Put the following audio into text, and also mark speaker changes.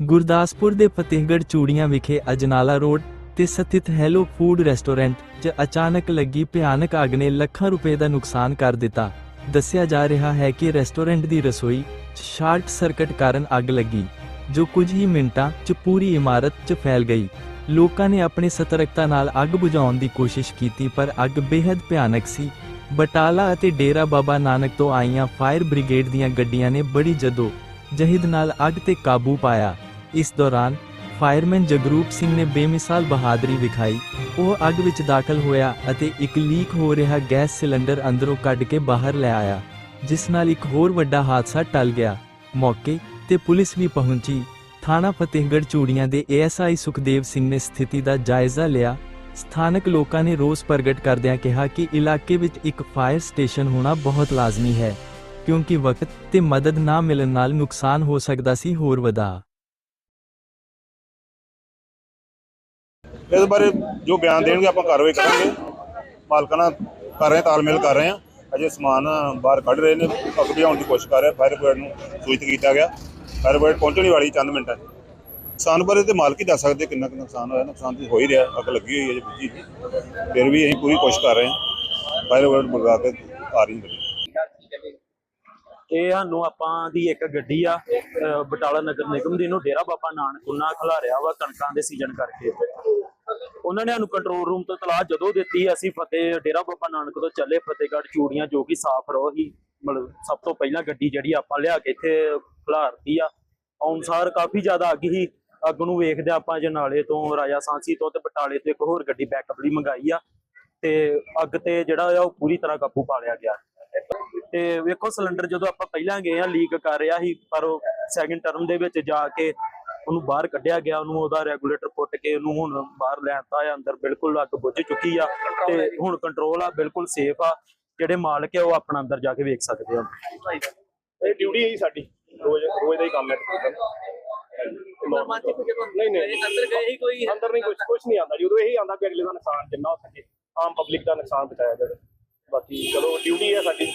Speaker 1: ਗੁਰਦਾਸਪੁਰ ਦੇ ਫਤਿਹਗੜ੍ਹ ਚੂੜੀਆਂ ਵਿਖੇ ਅਜਨਾਲਾ ਰੋਡ ਤੇ ਸਥਿਤ ਹੈਲੋ ਫੂਡ ਰੈਸਟੋਰੈਂਟ 'ਚ ਅਚਾਨਕ ਲੱਗੀ ਭਿਆਨਕ ਅੱਗ ਨੇ ਲੱਖਾਂ ਰੁਪਏ ਦਾ ਨੁਕਸਾਨ ਕਰ ਦਿੱਤਾ। ਦੱਸਿਆ ਜਾ ਰਿਹਾ ਹੈ ਕਿ ਰੈਸਟੋਰੈਂਟ ਦੀ ਰਸੋਈ 'ਚ ਸ਼ਾਰਟ ਸਰਕਟ ਕਾਰਨ ਅੱਗ ਲੱਗੀ, ਜੋ ਕੁਝ ਹੀ ਮਿੰਟਾਂ 'ਚ ਪੂਰੀ ਇਮਾਰਤ 'ਚ ਫੈਲ ਗਈ। ਲੋਕਾਂ ਨੇ ਆਪਣੀ ਸਤਰਕਤਾ ਨਾਲ ਅੱਗ ਬੁਝਾਉਣ ਦੀ ਕੋਸ਼ਿਸ਼ ਕੀਤੀ, ਪਰ ਅੱਗ ਬੇहद ਭਿਆਨਕ ਸੀ। ਬਟਾਲਾ ਅਤੇ ਡੇਰਾ ਬਾਬਾ ਨਾਨਕ ਤੋਂ ਆਈਆਂ ਫਾਇਰ ਬ੍ਰਿਗੇਡ ਦੀਆਂ ਗੱਡੀਆਂ ਨੇ ਬੜੀ ਜਦੋ ਜਹਿਦ ਨਾਲ ਅੱਗ ਤੇ ਕਾਬੂ ਪਾਇਆ। ਇਸ ਦੌਰਾਨ ਫਾਇਰਮੈਨ ਜਗਰੂਪ ਸਿੰਘ ਨੇ ਬੇਮਿਸਾਲ ਬਹਾਦਰੀ ਵਿਖਾਈ। ਉਹ ਅੱਗ ਵਿੱਚ ਦਾਖਲ ਹੋਇਆ ਅਤੇ ਇੱਕ ਲੀਕ ਹੋ ਰਿਹਾ ਗੈਸ ਸਿਲੰਡਰ ਅੰਦਰੋਂ ਕੱਢ ਕੇ ਬਾਹਰ ਲੈ ਆਇਆ, ਜਿਸ ਨਾਲ ਇੱਕ ਹੋਰ ਵੱਡਾ ਹਾਦਸਾ ਟਲ ਗਿਆ। ਮੌਕੇ ਤੇ ਪੁਲਿਸ ਵੀ ਪਹੁੰਚੀ। ਥਾਣਾ ਫਤਿਹਗੜ੍ਹ ਚੂੜੀਆਂ ਦੇ ਏਐਸਆਈ ਸੁਖਦੇਵ ਸਿੰਘ ਨੇ ਸਥਿਤੀ ਦਾ ਜਾਇਜ਼ਾ ਲਿਆ। ਸਥਾਨਕ ਲੋਕਾਂ ਨੇ ਰੋਸ ਪ੍ਰਗਟ ਕਰਦਿਆਂ ਕਿਹਾ ਕਿ ਇਲਾਕੇ ਵਿੱਚ ਇੱਕ ਫਾਇਰ ਸਟੇਸ਼ਨ ਹੋਣਾ ਬਹੁਤ ਲਾਜ਼ਮੀ ਹੈ, ਕਿਉਂਕਿ ਵਕਤ ਤੇ ਮਦਦ ਨਾ ਮਿਲਣ ਨਾਲ ਨੁਕਸਾਨ ਹੋ ਸਕਦਾ ਸੀ ਹੋਰ ਵਧਾ।
Speaker 2: ਇਸ ਬਾਰੇ ਜੋ ਬਿਆਨ ਦੇਣਗੇ ਆਪਾਂ ਕਾਰਵਾਈ ਕਰਾਂਗੇ। ਮਾਲਕਾਂ ਨਾਲ ਕਰ ਰਹੇ ਹਾਂ, ਤਾਲਮੇਲ ਕਰ ਰਹੇ ਹਾਂ। ਅਜੇ ਸਮਾਨ ਬਾਹਰ ਕੱਢ ਰਹੇ ਨੇ ਅੱਗ ਬੁਝਾਉਣ ਦੀ ਕੋਸ਼ਿਸ਼ ਕਰ ਰਹੇ ਫਾਇਰ ਬ੍ਰਿਗੇਡ ਨੂੰ ਸੂਚਿਤ ਕੀਤਾ ਗਿਆ। ਫਾਇਰ ਬ੍ਰਿਗੇਡ ਪਹੁੰਚਣ ਵਾਲੀ ਚੰਦ ਮਿੰਟਾਂ 'ਚ ਨੁਕਸਾਨ ਬਾਰੇ ਤੇ ਮਾਲਕ ਹੀ ਦੱਸ ਸਕਦੇ ਕਿੰਨਾ ਕੁ ਨੁਕਸਾਨ ਹੋਇਆ। ਨੁਕਸਾਨ ਤੇ ਹੋ ਹੀ ਰਿਹਾ ਅੱਗ ਲੱਗੀ ਹੋਈ ਹੈ ਜੀ ਬੁਝੀ ਫਿਰ ਵੀ ਅਸੀਂ ਪੂਰੀ ਕੋਸ਼ਿਸ਼ ਕਰ ਰਹੇ ਹਾਂ। ਫਾਇਰ ਬ੍ਰਿਗੇਡ ਮੰਗਾ ਕੇ ਆ ਰਹੀ ਹੈ।
Speaker 3: ਇਹ ਸਾਨੂੰ ਆਪਾਂ ਦੀ ਇੱਕ ਗੱਡੀ ਆ ਅਹ ਬਟਾਲਾ ਨਗਰ ਨਿਗਮ ਦੀ ਨੂੰ ਡੇਰਾ ਬਾਬਾ ਨਾਨਕ ਉਹਨਾਂ ਖਿਲਾਰਿਆ ਵਾ ਕਣਕਾਂ ਦੇ ਸੀਜ਼ਨ ਕਰਕੇ। ਉਹਨਾਂ ਨੇ ਸਾਨੂੰ ਕੰਟਰੋਲ ਰੂਮ ਤੋਂ ਤਲਾਹ ਜਦੋਂ ਦਿੱਤੀ, ਅਸੀਂ ਫਤਿਹ, ਡੇਰਾ ਬਾਬਾ ਨਾਨਕ ਤੋਂ ਚੱਲੇ ਫਤਿਹਗੜ੍ਹ ਚੂੜੀਆਂ, ਜੋ ਕਿ ਸਾਫ਼ ਰੋ ਮਤਲਬ ਸਭ ਤੋਂ ਪਹਿਲਾਂ ਗੱਡੀ ਜਿਹੜੀ ਆਪਾਂ ਲਿਆ ਕੇ ਇੱਥੇ ਖਿਲਾਰਤੀ ਆ। ਅਨੁਸਾਰ ਕਾਫੀ ਜ਼ਿਆਦਾ ਅੱਗ ਹੀ ਅੱਗ ਨੂੰ ਵੇਖਦੇ ਆਪਾਂ, ਜਨਾਲੇ ਤੋਂ, ਰਾਜਾ ਸਾਂਸੀ ਤੋਂ ਤੇ ਬਟਾਲੇ ਤੋਂ ਇੱਕ ਹੋਰ ਗੱਡੀ ਬੈਕਅਪ ਲਈ ਮੰਗਾਈ ਆ। ਤੇ ਅੱਗ ਤੇ ਜਿਹੜਾ ਆ ਉਹ ਪੂਰੀ ਤਰ੍ਹਾਂ ਕਾਬੂ ਪਾ ਲਿਆ ਗਿਆ। ਤੇ ਵੇਖੋ ਸਿਲੰਡਰ ਜਦੋਂ ਆਪਾਂ ਪਹਿਲਾਂ ਗਏ ਆ ਲੀਕ ਕਰ ਰਿਹਾ ਸੀ, ਪਰ ਉਹ ਸੈਕਿੰਡ ਟਰਮ ਦੇ ਵਿੱਚ ਜਾ ਕੇ ਉਹਨੂੰ ਬਾਹਰ ਕੱਢਿਆ ਗਿਆ ਉਹਨੂੰ ਉਹਦਾ ਰੈਗੂਲੇਟਰ ਪੁੱਟ ਕੇ ਉਹਨੂੰ ਹੁਣ ਬਾਹਰ ਲੈਣਤਾ ਆ ਅੰਦਰ ਬਿਲਕੁਲ ਅੱਗ ਬੁੱਝ ਚੁੱਕੀ ਆ ਤੇ ਹੁਣ ਕੰਟਰੋਲ ਆ ਬਿਲਕੁਲ ਸੇਫ ਆ ਜਿਹੜੇ ਮਾਲਕ ਆ ਉਹ ਆਪਣਾ ਅੰਦਰ ਜਾ ਕੇ ਵੇਖ ਸਕਦੇ ਆ।
Speaker 4: ਇਹ ਡਿਊਟੀ ਹੈ ਜੀ ਸਾਡੀ ਰੋਜ਼ ਰੋਜ਼ ਦਾ ਹੀ ਕੰਮ ਹੈ ਨਹੀਂ ਨਹੀਂ।
Speaker 5: ਅੰਦਰ ਗਏ ਹੀ ਕੋਈ
Speaker 4: ਅੰਦਰ ਨਹੀਂ ਕੁਝ ਕੁਝ ਨਹੀਂ ਆਉਂਦਾ ਜੀ। ਉਦੋਂ ਇਹੀ ਆਉਂਦਾ ਕਿ ਅਗਲੇ ਦਾ ਨੁਕਸਾਨ ਜਿੰਨਾ ਹੋ ਸਕੇ ਆਮ ਪਬਲਿਕ ਦਾ ਨੁਕਸਾਨ ਬਚਾਇਆ ਜਾਵੇ। ਬਾਕੀ ਚਲੋ ਡਿਊਟੀ ਹੈ ਸਾਡੀ।